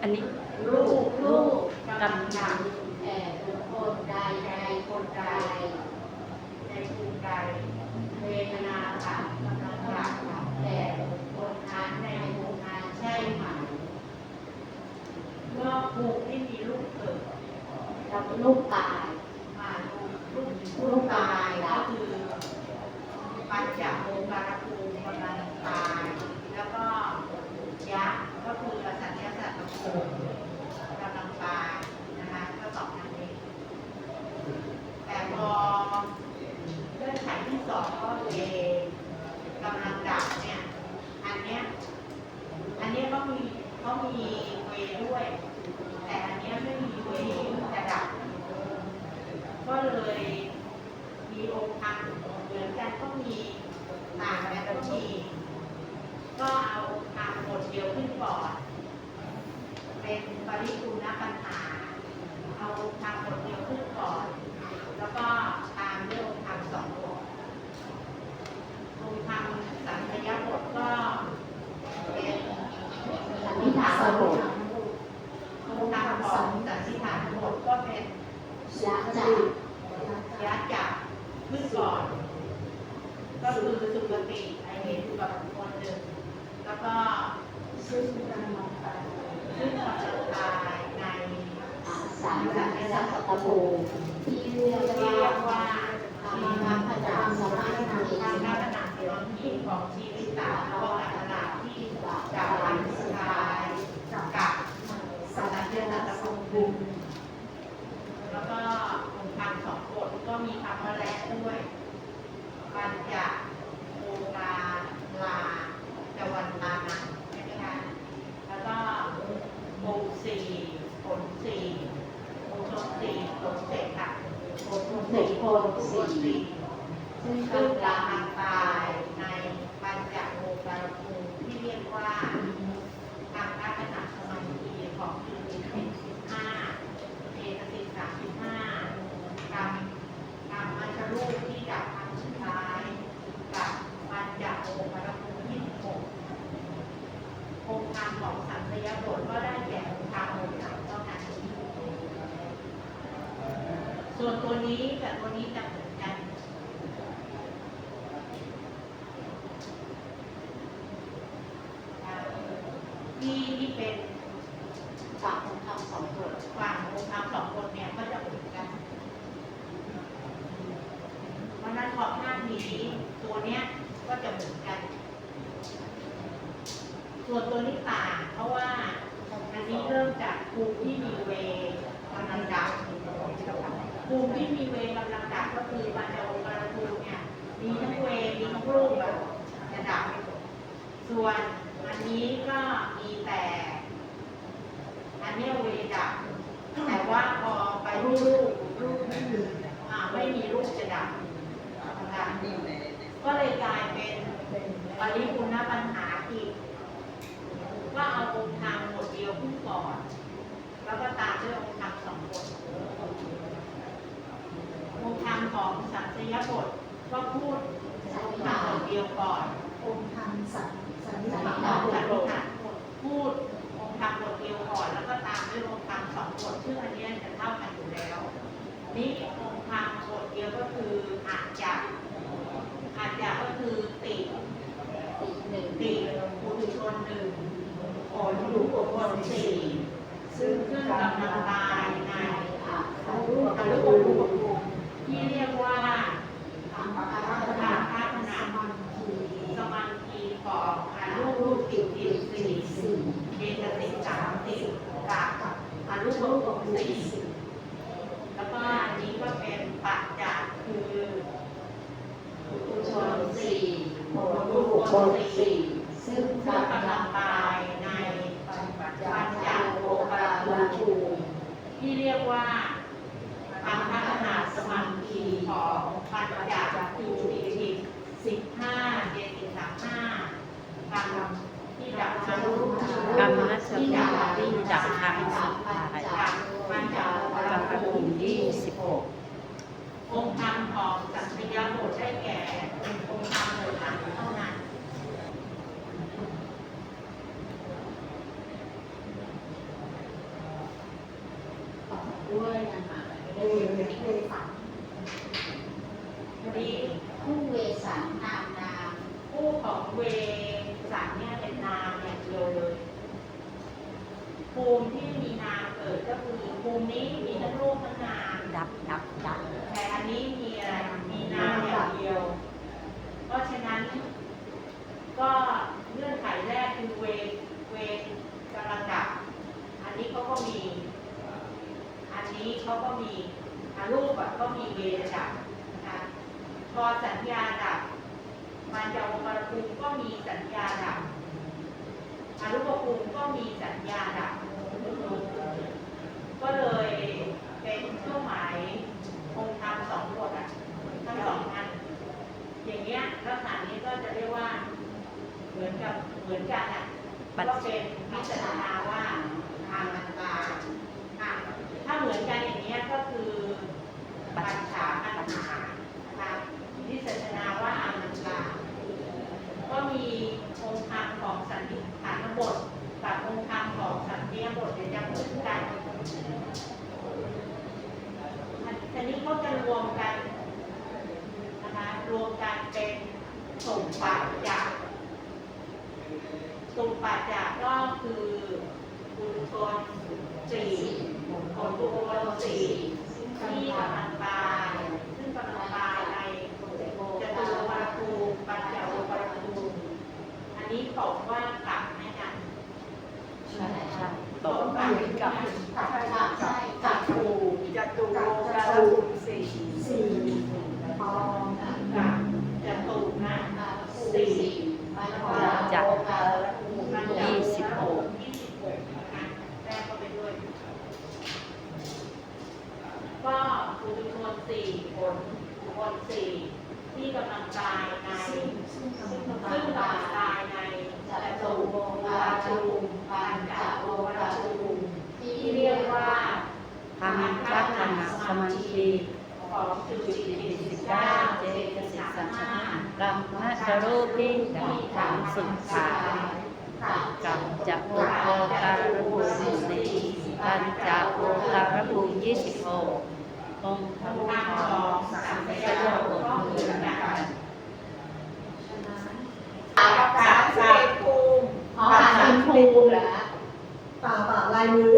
อันนี้ลูกลูกกำลังแอ่บุคคลใดใดคนใดในภูมิใดเวทนาค่ะกำลังอยากค่ะแต่บุคคลนั้นในภูมินั้นใช่ไหมเมื่อภูมิที่มีลูกเกิดกับลูกตาย มาลูกลูก ลูกตายแล้ ก็ ว คือปัญจโมการภูมิกำลังตาย แล้วก็ยักษ์ก็คืออสัญญาสัตตภูมิกำลังตายนะคะก็สองอันนี้ แต่พอเงื่อนไขที่สองก็เอกำลังดับเนี่ย อันเนี้ย อันเนี้ยก็ ก็มีเวด้วย แต่อันเนี้ยไม่มีเวจะดับก็เลยมีองค์ทางเหมือนกันก็มีต่างกันก็มีก็เอาองหมบทเดียวขึ้นก่อน เป็นปริคุณปัญหา เอาองค์ธรรมบทเดียวขึ้นก่อน แล้วก็ตามด้วยองค์ธรรมสองบทองค์ธรรมสังคยบทก็เป็น สัน นิษฐานบทองค์ธรรมของสันนิษฐานบทก็เป็นยะจักยัดจับขึ้นก่อน ก็คือสุกติไอเหตุอยู่กับคนหนึ่งแล้วก็ซึ่งกำลังตายขึ้นมาจะตายในสามสันนิสัตตภูมิที่เรียกที่ว่าเรียกว่าธรรมะพจามสมาธิการพัฒนาเสียงที่ของชีวิตตามแล้วก็การตลาดที่จากวันสุดท้ายกับสัตว์เลี้ยงสัตว์ภูมิแล้วก็องค์ธรรมสองบทก็มีคำว่าและด้วย ปัญจโอกาลาจวันตานังใช่ไหมคะ แล้วก็โมสี่ผลสี่โมชนสี่ผลเสกค่ะผล เด็กโพ ลสี่ซึ่งซึ่งกำลังตายในปัญจโอกาลภูมิที่เรียกว่าทางลักษณะสมาธิของจุลินทรีย์สิบห้าเอกสิทธิ์สามสิบห้ากรรมกรรมมัชรูปที่ดับครั้งสุดท้ายกับปัญจโอกาลภูมิที่สิบหกองค์ธรรมของสันตยบทก็ได้แก่องค์ธรรมองค์ธรรมเท่านั้น ส่วนตัวนี้กับตัวนี้จะเหมือนกันที่ที่เป็นจากองค์ธรรมสองบทฝั่งองค์ธรรมสองคนเนี่ยก็จะเหมือนกัน เพราะนั้นขอบหน้านี้ตัวเนี้ยก็จะเหมือนกัน ส่วนตัวนี้ต่างเพราะว่าอันนี้เริ่มจากภูมิที่มีเวกำลังดับภูมิที่มีเวกำลังดับก็คือปัญจโอกาลูเนี่ยมีทั้งเวมีทั้งรูปอะจะดับส่วนอันนี้ก็มีแต่ อันนี้เวดับแต่ว่าพอไปรูปรูปรูปไม่มีอ่าไม่มีรูปจะดับก็เลยกลายเป็นปริคุณปัญหาอีก ว่าเอาองค์ธรรมบทเดียวขึ้นก่อน แล้วก็ตามด้วยองค์ธรรมสองบทองค์ธรรมของสัต ยบทก็พูดองค์ธรรมบทเดียวก่อนองค์ธรรมสันสันนิษฐานบทสันนิษฐานบทพูดองค์ธรรมบทเดียวก่อน แล้วก็ตามด้วยองค์ธรรมสองบทซึ่งอันนี้จะเท่ากันอยู่แล้ว นี่องค์ธรรมบทเดียวก็คืออาจจะอาจจะก็คือติอีกหนึ่งติปุถุชนหนึ่งผลอยู่บุคคลสี่ซึ่งซึ่งกำลังตายในอะอรูปอรูปภูมิที่เรียกว่า อาราธ อา นา คาขนาด มันที สมังคีของอารูปรูปติดติดสี่ สี่ เจตสิกสามสิบกับอารูปรูปสี่แล้วก็อันนี้ก็เป็นปัจจัยคือ ปุถุชนสี่โพ ลูกคนสี่ซึ่งซึ่งกำลังตายในปัญจปัญจโอโอกาลภูมิที่เรียกว่าปัญขนาสมังคีของปัญจภูมิทิสิบห้าเจติสามห้ากรรมที่ดับทะลุกรรมนัสกาที่ดับทางสุดท้ายกับปัญจโอกาลภูมิที่สิบหกองค์ธรรมของสัตยบทได้แก่เป็นองค์ธรรมหนึ่งเท่านั้น ด้วยนะคะเวเวสันพอดีคู่เวสันนามนามคู่ของเวสันเนี่ยเป็นนามอย่างเดียวเลยภูมิที่มีนามเกิดก็คือภูมินี้มีทั้งรูปทั้งนามดับดับดับแต่อันนี้มีอะไร มีนามอย่างเดียว เพราะฉะนั้น ก็เงื่อนไขแรกคือเวเวกำลังดับ อันนี้เขาก็มี อันนี้เขา ก็มีอารูปอะก็มีเวดับนะคะพอสัญญาดับมันจะองค์ปรภูมิก็มีสัญญาดับอารูปภูมิก็มีสัญญาดับก็เลยเป็นเครื่องหมายองค์ธรรมสองบทอะทั้งสองอันอย่างเงี้ยลักษณะนี้ก็จะเรียกว่าเหมือนกับเหมือนกันอะก็เป็นพิจารณาว่าทางมันตาถ้าเหมือนกันอย่างเงี้ยก็คือปัญชาปัญหานะคะพิจารณาว่าอามันตา ก็มีองค์ธรรมของสันนิฐานบทกับองค์ธรรมของสันติบทเนี่ยจะเหมือนกันอันนี้เขาจะรวมกันนะคะรวมกันเป็น สมปัจจะสมปัจจะก็คือบุญชนสี่ผลบุญชนสี่ที่กำลังตายซึ่งกำลังตายในจตุรปรภูมิปัญจโอปรภูมิอันนี้บอกว่ากลับให้กันใช่ใช่ตกตกับกกับกับกับครูจตุโลกาภูมิสี่สี่ปอง กับจตุนะ กับครูสี่ปัญจโลกาภูมิ ยี่สิบหกยี่สิบหกนะคะแต้มเข้าไปด้วย ก็ ปุถุชนสี่ผลคนสี่ที่กำลังตายในซึ่งซึ่งกำลังตายในจัตุโลกาภูมิปัญจโลกาภูมิที่เรียกว่าว่าทำพระธรรมสมาธิของจุติติสิบเก้าเจตสิกสามมห้ารัมมะจารูปิดังทางสุดขากับจะโอโอการภูมิสี่ปัญจโอการภูมิยี่สิบหก องค์ธรรมทางขขอองงสาสามมพพยายาบก็ทเหมือนกันฉะนั้นสามสิบเอ็ดภูมิอ๋ออ่านเป็นภูมิเหรอป่าป่าลายมือ